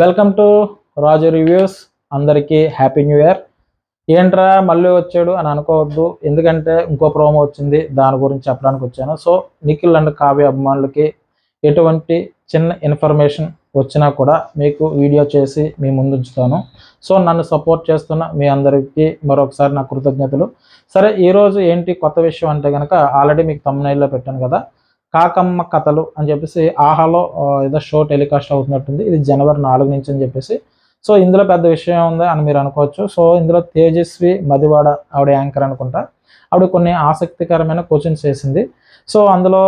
Welcome to Raju reviews అందరికీ happy new year ఏంట్రా మళ్ళీ వచ్చాడు అని అనుకోవద్దు. ఎందుకంటే ఇంకో ప్రోమో వచ్చింది. దాని గురించి చెప్పడానికి వచ్చాను. సో నిఖిల్ అండ్ కావ్య అభిమానులకి ఎటువంటి చిన్న ఇన్ఫర్మేషన్ వచ్చినా కూడా మీకు వీడియో చేసి మీ ముందు ఉంచుతాను. సో నన్ను సపోర్ట్ చేస్తున్న మీ అందరికీ మరొకసారి నా కృతజ్ఞతలు. సరే ఈరోజు ఏంటి కొత్త విషయం అంటే కనుక ఆల్రెడీ మీకు తమ్మునైల్లో పెట్టాను కదా. కాకమ్మ కథలు అని చెప్పేసి ఆహాలో ఏదో షో టెలికాస్ట్ అవుతున్నట్టుంది. ఇది జనవరి నాలుగు నుంచి అని చెప్పేసి. సో ఇందులో పెద్ద విషయం ఉంది అని మీరు అనుకోవచ్చు. సో ఇందులో తేజస్వి మదివాడ ఆవిడ యాంకర్ అనుకుంటా. ఆవిడ కొన్ని ఆసక్తికరమైన క్వశ్చన్స్ వేసింది సో అందులో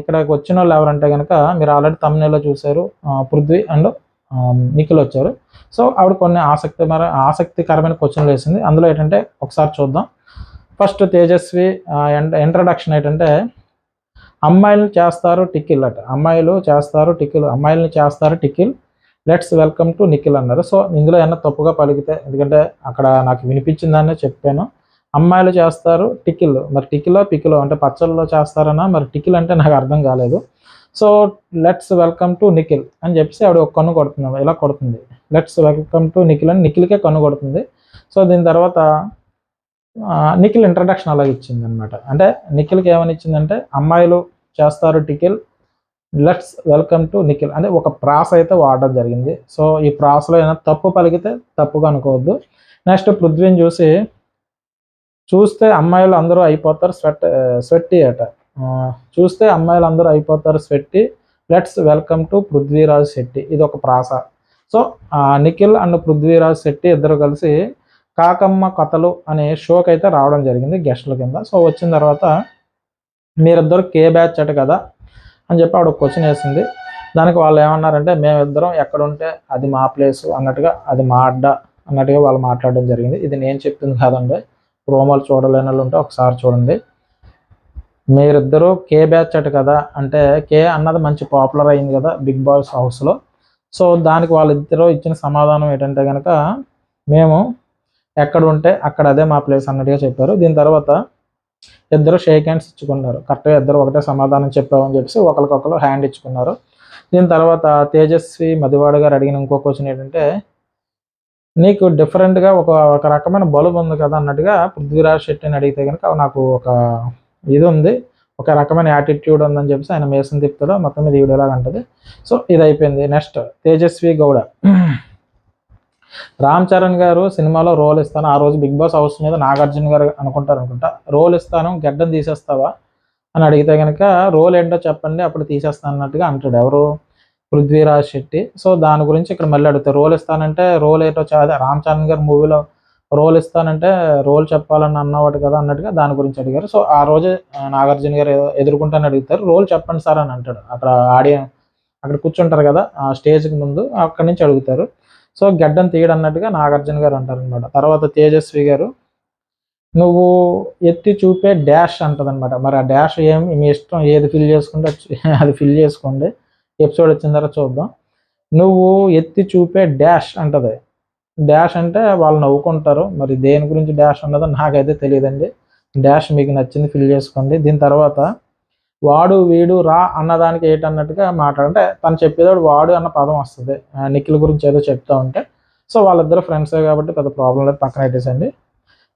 ఇక్కడికి వచ్చిన వాళ్ళు ఎవరంటే కనుక మీరు ఆల్రెడీ తమిళలో చూశారు పృథ్వీ అండ్ నిఖిల్ వచ్చారు. సో ఆవిడ కొన్ని ఆసక్తికర ఆసక్తికరమైన క్వశ్చన్లు వేసింది అందులో ఏంటంటే ఒకసారి చూద్దాం. ఫస్ట్ తేజస్వి ఇంట్రడక్షన్ ఏంటంటే అమ్మాయిలు చేస్తారు టికిల్ అట. అమ్మాయిలు చేస్తారు టికిల్ అమ్మాయిలను చేస్తారు tickle. Let's welcome to Nikhil అన్నారు. సో ఇందులో ఏమన్నా తప్పుగా పలికితే ఎందుకంటే అక్కడ నాకు వినిపించిందనే చెప్పాను. అమ్మాయిలు చేస్తారు టికిల్. మరి టికిలో పికిలో అంటే పచ్చళ్ళలో చేస్తారనా? మరి టికిల్ అంటే నాకు అర్థం కాలేదు. So let's welcome to Nikhil అని చెప్పేసి ఆవిడ ఒక కన్ను కొడుతుంది. ఇలా కొడుతుంది. లెట్స్ వెల్కమ్ టు నిఖిల్ అని నిఖిల్కే కన్ను కొడుతుంది. సో దీని తర్వాత నిఖిల్ ఇంట్రడక్షన్ అలాగే ఇచ్చింది అనమాట అంటే నిఖిల్కి ఏమని ఇచ్చిందంటే అమ్మాయిలు చేస్తారు tickle. Let's welcome to Nikhil అనే ఒక ప్రాస అయితే వాడడం జరిగింది. సో ఈ ప్రాసలో ఏమైనా తప్పు పలికితే తప్పుగా అనుకోవద్దు. నెక్స్ట్ పృథ్వీని చూసి చూస్తే అమ్మాయిలు అందరూ అయిపోతారు స్వెట్ స్వెట్టి అట. చూస్తే అమ్మాయిలు అందరూ అయిపోతారు sweaty. Let's welcome to Prithviraj Shetty. ఇది ఒక ప్రాస. సో నిఖిల్ అండ్ పృథ్వీరాజ్ శెట్టి ఇద్దరు కలిసి కాకమ్మ కథలు అనే షోకి అయితే రావడం జరిగింది గెస్ట్ల కింద. సో వచ్చిన తర్వాత మీరిద్దరు కే బ్యాచ్ అట కదా అని చెప్పి ఆవిడ క్వశ్చన్ వేసింది. దానికి వాళ్ళు ఏమన్నారంటే మేమిద్దరం ఎక్కడ ఉంటే అది మా ప్లేస్ అన్నట్టుగా అది మా అడ్డ అన్నట్టుగా వాళ్ళు మాట్లాడడం జరిగింది. ఇది నేను చెప్తుంది కాదండి. ప్రోమోలు చూడలేని వాళ్ళు ఉంటే ఒకసారి చూడండి. మీరిద్దరూ కే బ్యాచ్ అట కదా అంటే కే అన్నది మంచి పాపులర్ అయింది కదా బిగ్ బాస్ హౌస్లో సో దానికి వాళ్ళిద్దరూ ఇచ్చిన సమాధానం ఏంటంటే కనుక మేము ఎక్కడ ఉంటే అక్కడ అదే మా ప్లేస్ అన్నట్టుగా చెప్పారు. దీని తర్వాత ఇద్దరు షేక్ హ్యాండ్స్ ఇచ్చుకున్నారు. కరెక్ట్గా ఇద్దరు ఒకటే సమాధానం చెప్పామని చెప్పేసి ఒకరికొకరు హ్యాండ్ ఇచ్చుకున్నారు. దీని తర్వాత తేజస్వి మదివాడు గారు అడిగిన ఇంకో క్వశ్చన్ ఏంటంటే నీకు డిఫరెంట్గా ఒక ఒక రకమైన బలుబు ఉంది కదా అన్నట్టుగా పృథ్వీరాజ్ శెట్టిని అడిగితే కనుక నాకు ఒక ఇది ఉంది ఒక రకమైన యాటిట్యూడ్ ఉందని చెప్పేసి ఆయన మేసం తిప్పుతాడు మొత్తం మీద వీడియోలాగా ఉంటుంది సో ఇది అయిపోయింది. నెక్స్ట్ తేజస్వి గౌడ. రామ్ చరణ్ గారు సినిమాలో రోల్ ఇస్తాను. ఆ రోజు బిగ్ బాస్ హౌస్ మీద నాగార్జున గారు అనుకుంటారు అనుకుంటా రోల్ ఇస్తాను గడ్డం తీసేస్తావా? అని అడిగితే కనుక రోల్ ఏంటో చెప్పండి అప్పుడు తీసేస్తాను అన్నట్టుగా అంటాడు ఎవరు? పృథ్వీరాజ్ శెట్టి. సో దాని గురించి ఇక్కడ మళ్ళీ అడుగుతారు రోల్ ఇస్తానంటే రోల్ ఏంటో చా- రామ్ చరణ్ గారు మూవీలో రోల్ ఇస్తానంటే రోల్ చెప్పాలని అన్నవాడు కదా అన్నట్టుగా దాని గురించి అడిగారు. సో ఆ రోజు నాగార్జున గారు ఎ- ఎదుర్కొంటాను అడుగుతారు. రోల్ చెప్పండి సార్ అని అంటాడు. అక్కడ ఆడియన్ అక్కడ కూర్చుంటారు కదా ఆ స్టేజ్కి ముందు అక్కడి నుంచి అడుగుతారు. సో గడ్డం తీయడం అన్నట్టుగా నాగార్జున గారు అంటారు అనమాట తర్వాత తేజస్వి గారు నువ్వు ఎత్తి చూపే డాష్ అంటదన్నమాట. మరి ఆ డాష్ ఏం మీ ఇష్టం ఏది ఫిల్ చేసుకుంటే అది ఫిల్ చేసుకోండి. ఎపిసోడ్ వచ్చిన తర్వాత చూద్దాం. నువ్వు ఎత్తి చూపే డాష్ అంటది. డాష్ అంటే వాళ్ళు నవ్వుకుంటారు. మరి దేని గురించి డాష్ ఉన్నదో నాకైతే తెలియదండి. డాష్ మీకు నచ్చింది ఫిల్ చేసుకోండి. దీని తర్వాత వాడు వీడు రా అన్నదానికి ఏంటన్నట్టుగా మాట్లాడంటే తను చెప్పేవాడు వాడు అన్న పదం వస్తుంది. నిఖిల్ గురించి ఏదో చెప్తా ఉంటే. సో వాళ్ళిద్దరు ఫ్రెండ్సే కాబట్టి పెద్ద ప్రాబ్లం లేదు పక్కన పెట్టేసండి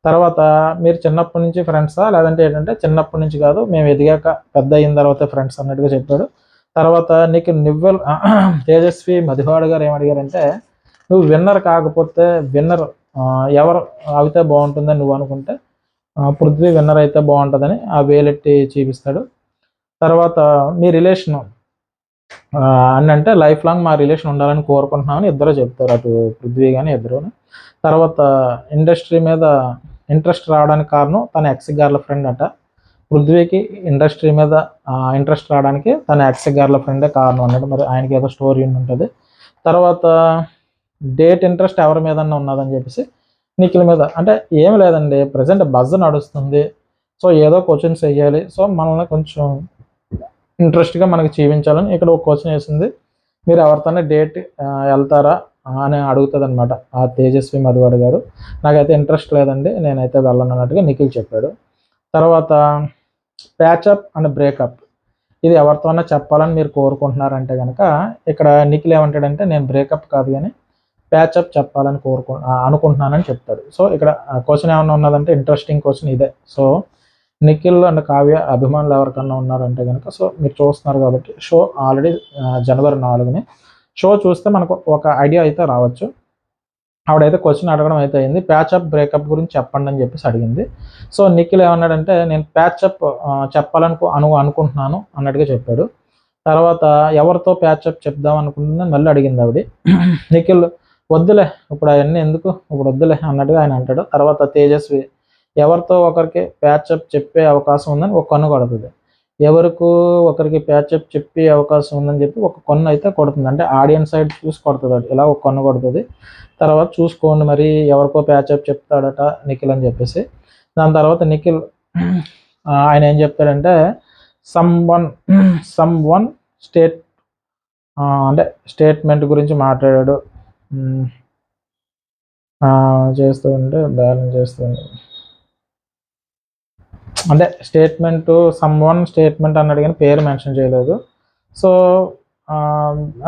తర్వాత మీరు చిన్నప్పటి నుంచి ఫ్రెండ్సా లేదంటే ఏంటంటే చిన్నప్పటి నుంచి కాదు మేము ఎదిగాక పెద్ద అయిన తర్వాత ఫ్రెండ్స్ అన్నట్టుగా చెప్పాడు. తర్వాత నీకు నివ్వెల్ తేజస్వి మధువాడు గారు ఏమడిగారంటే నువ్వు విన్నర్ కాకపోతే విన్నర్ ఎవరు అయితే బాగుంటుందని నువ్వు అనుకుంటే పృథ్వీ విన్నర్ అయితే బాగుంటుందని ఆ వేలెట్టి చూపిస్తాడు. తర్వాత మీ రిలేషన్ అని అంటే లైఫ్ లాంగ్ మా రిలేషన్ ఉండాలని కోరుకుంటున్నామని ఇద్దరు చెప్తారు. అటు పృథ్వీ కానీ ఇద్దరు తర్వాత ఇండస్ట్రీ మీద ఇంట్రెస్ట్ రావడానికి కారణం తన ఎక్స్ గర్ల్ ఫ్రెండ్ అట. పృథ్వీకి ఇండస్ట్రీ మీద ఇంట్రెస్ట్ రావడానికి తన ఎక్స్ గర్ల్ ఫ్రెండే కారణం అన్నట్టు మరి ఆయనకి ఏదో స్టోరీ ఉంటుంది. తర్వాత డేట్ ఇంట్రెస్ట్ ఎవరి మీద ఉన్నదని చెప్పేసి నిఖిల్ మీద. అంటే ఏం లేదండి ప్రజెంట్ బజ్ నడుస్తుంది. సో ఏదో క్వశ్చన్స్ వేయాలి సో మనల్ని కొంచెం ఇంట్రెస్ట్గా మనకి చూపించాలని ఇక్కడ ఒక క్వశ్చన్ వేసింది. మీరు ఎవరితోనే డేట్ వెళ్తారా అని అడుగుతుంది అనమాట ఆ తేజస్వి మధువాడు గారు. నాకైతే ఇంట్రెస్ట్ లేదండి నేనైతే వెళ్ళను అన్నట్టుగా నిఖిల్ చెప్పాడు. తర్వాత ప్యాచప్ అండ్ బ్రేకప్ ఇది ఎవరితోనో చెప్పాలని మీరు కోరుకుంటున్నారంటే కనుక ఇక్కడ నిఖిల్ ఏమంటాడంటే నేను బ్రేకప్ కాదు కానీ ప్యాచప్ చెప్పాలని కోరుకు అనుకుంటున్నానని చెప్తాడు. సో ఇక్కడ క్వశ్చన్ ఏమన్నా ఉన్నదంటే ఇంట్రెస్టింగ్ క్వశ్చన్ ఇదే. సో నిఖిల్ అండ్ కావ్య అభిమానులు ఎవరికన్నా ఉన్నారంటే కనుక సో మీరు చూస్తున్నారు కాబట్టి షో ఆల్రెడీ జనవరి నాలుగుని. షో చూస్తే మనకు ఒక ఐడియా అయితే రావచ్చు. ఆవిడైతే క్వశ్చన్ అడగడం అయితే అయింది. ప్యాచప్ బ్రేకప్ గురించి చెప్పండి అని చెప్పేసి అడిగింది. సో నిఖిల్ ఏమన్నాడంటే నేను ప్యాచప్ చెప్పాలనుకో అను అనుకుంటున్నాను అన్నట్టుగా చెప్పాడు. తర్వాత ఎవరితో ప్యాచప్ చెప్దాం అనుకుంటుందని మళ్ళీ అడిగింది ఆవిడ. నిఖిల్ వద్దులే ఇప్పుడు అవన్నీ ఎందుకు ఇప్పుడు వద్దులే అన్నట్టుగా ఆయన అంటాడు. తర్వాత తేజస్వి ఎవరితో ఒకరికి ప్యాచప్ చెప్పే అవకాశం ఉందని ఒక కన్ను కొడుతుంది. ఎవరికి ఒకరికి ప్యాచప్ చెప్పే అవకాశం ఉందని చెప్పి ఒక కొన్ను అయితే కొడుతుంది. అంటే ఆడియన్స్ సైడ్ చూసి కొడుతుంది ఇలా ఒక కొన్ను కొడుతుంది. తర్వాత చూసుకోండి మరి ఎవరికో ప్యాచప్ చెప్తాడట నిఖిల్ అని చెప్పేసి. దాని తర్వాత నిఖిల్ ఆయన ఏం చెప్తాడంటే some one some one state అంటే స్టేట్మెంట్ గురించి మాట్లాడాడు. చేస్తూ ఉంటే బ్యాలెన్స్ చేస్తూ ఉంటే. అంటే స్టేట్మెంట్ సమ్ వన్ స్టేట్మెంట్ అన్నాడు కానీ పేరు మెన్షన్ చేయలేదు. సో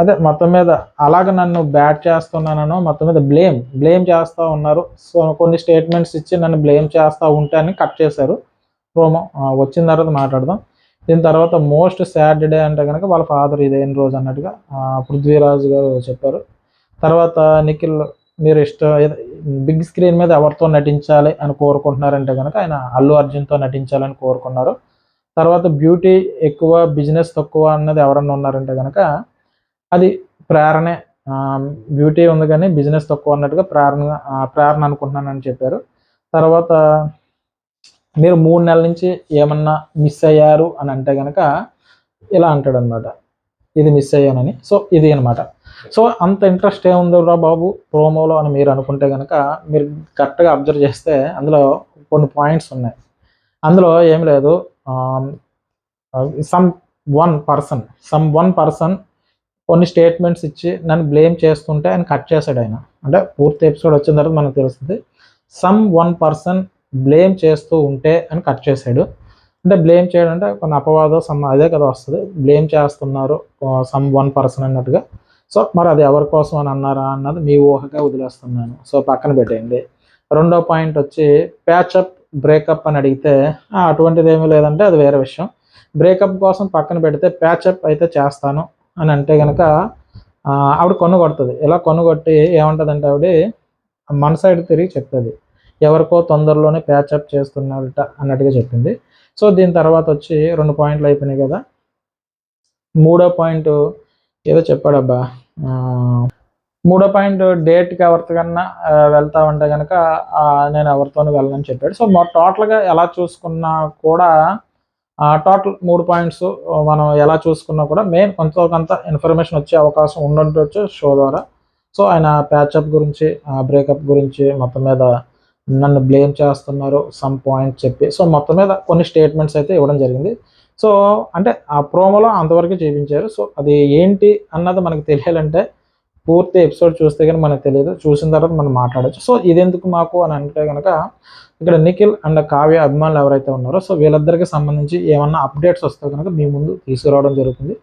అదే మొత్తం మీద అలాగ నన్ను బ్యాట్ చేస్తున్నానో మొత్తం మీద బ్లేమ్ బ్లేమ్ చేస్తూ ఉన్నారు. సో కొన్ని స్టేట్మెంట్స్ ఇచ్చి నన్ను బ్లేమ్ చేస్తూ ఉంటే అని కట్ చేశారు. ప్రోమో వచ్చిన తర్వాత మాట్లాడదాం. దీని తర్వాత మోస్ట్ సాడ్ డే అంటే కనుక వాళ్ళ ఫాదర్ ఇదేం రోజు అన్నట్టుగా పృథ్వీరాజు గారు చెప్పారు. తర్వాత నిఖిల్ మీరు ఇష్టం బిగ్ స్క్రీన్ మీద ఎవరితో నటించాలి అని కోరుకుంటున్నారంటే కనుక ఆయన అల్లు అర్జున్తో నటించాలని కోరుకున్నారు. తర్వాత బ్యూటీ ఎక్కువ బిజినెస్ తక్కువ అన్నది ఎవరన్నా ఉన్నారంటే కనుక అది ప్రేరణే బ్యూటీ ఉంది కానీ బిజినెస్ తక్కువ అన్నట్టుగా ప్రేరణ ప్రేరణ అనుకుంటున్నానని చెప్పారు. తర్వాత మీరు మూడు నెలల నుంచి ఏమన్నా మిస్ అయ్యారు అని అంటే కనుక ఇలా అంటాడనమాట ఇది మిస్ అయ్యానని. సో ఇది అనమాట సో అంత ఇంట్రెస్ట్ ఏముందిరా బాబు ప్రోమోలో అని మీరు అనుకుంటే కనుక మీరు కరెక్ట్గా అబ్జర్వ్ చేస్తే అందులో కొన్ని పాయింట్స్ ఉన్నాయి. అందులో ఏం లేదు some one person some one person కొన్ని స్టేట్మెంట్స్ ఇచ్చి నన్ను బ్లేమ్ చేస్తుంటే ఆయన కట్ చేశాడు ఆయన. అంటే పూర్తి ఎపిసోడ్ వచ్చిన తర్వాత మనకు తెలుస్తుంది. సమ్ వన్ పర్సన్ బ్లేమ్ చేస్తూ ఉంటే అని కట్ చేశాడు. అంటే బ్లేమ్ చేయడం అంటే కొన్ని అపవాదం సమ్ అదే కదా వస్తుంది. బ్లేమ్ చేస్తున్నారు సమ్ వన్ పర్సన్ అన్నట్టుగా. సో మరి అది ఎవరి కోసం అని అన్నారా అన్నది మీ ఊహగా వదిలేస్తున్నాను. సో పక్కన పెట్టేయండి. రెండో పాయింట్ వచ్చి ప్యాచప్ బ్రేకప్ అని అడిగితే అటువంటిది ఏమీ లేదంటే అది వేరే విషయం. బ్రేకప్ కోసం పక్కన పెడితే ప్యాచప్ అయితే చేస్తాను అని అంటే కనుక ఆవిడ కొనుగొడుతుంది. ఇలా కొనుగొట్టి ఏమంటుందంటే ఆవిడ మన సైడ్ తిరిగి చెప్తుంది. ఎవరికో తొందరలోనే ప్యాచప్ చేస్తున్నాడట అన్నట్టుగా చెప్పింది. సో దీని తర్వాత వచ్చి రెండు పాయింట్లు అయిపోయినాయి కదా. మూడో పాయింట్ ఏదో చెప్పాడబ్బా. మూడో పాయింట్ డేట్కి ఎవరికన్నా వెళ్తా ఉంటే కనుక నేను ఎవరితోనూ వెళ్ళనని చెప్పాడు. సో మా టోటల్గా ఎలా చూసుకున్నా కూడా టోటల్ మూడు పాయింట్స్ మనం ఎలా చూసుకున్నా కూడా మెయిన్ కొంత కొంత ఇన్ఫర్మేషన్ వచ్చే అవకాశం ఉండొచ్చు షో ద్వారా. సో ఆయన ప్యాచప్ గురించి బ్రేకప్ గురించి మొత్తం మీద నన్ను బ్లేమ్ చేస్తున్నారు సమ్ పాయింట్ చెప్పి. సో మొత్తం మీద కొన్ని స్టేట్మెంట్స్ అయితే ఇవ్వడం జరిగింది. సో అంటే ఆ ప్రోమోలో అంతవరకు చూపించారు. సో అది ఏంటి అన్నది మనకు తెలియాలంటే పూర్తి ఎపిసోడ్ చూస్తే కానీ మనకు తెలియదు. చూసిన తర్వాత మనం మాట్లాడచ్చు. సో ఇదెందుకు మాకు అని అంటే కనుక ఇక్కడ నిఖిల్ అండ్ కావ్య అభిమానులు ఎవరైతే ఉన్నారో సో వీళ్ళిద్దరికి సంబంధించి ఏమన్నా అప్డేట్స్ వస్తే కనుక మీ ముందు తీసుకురావడం జరుగుతుంది.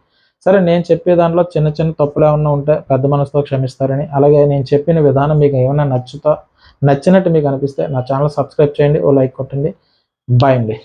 సరే నేను చెప్పే దాంట్లో చిన్న చిన్న తప్పులు ఏమన్నా ఉంటే పెద్ద మనసుతో క్షమిస్తారని. అలాగే నేను చెప్పిన విధానం మీకు ఏమైనా నచ్చుతా నచ్చినట్టు మీకు అనిపిస్తే నా ఛానల్ సబ్స్క్రైబ్ చేయండి ఓ లైక్ కొట్టండి. బాయ్ అండి.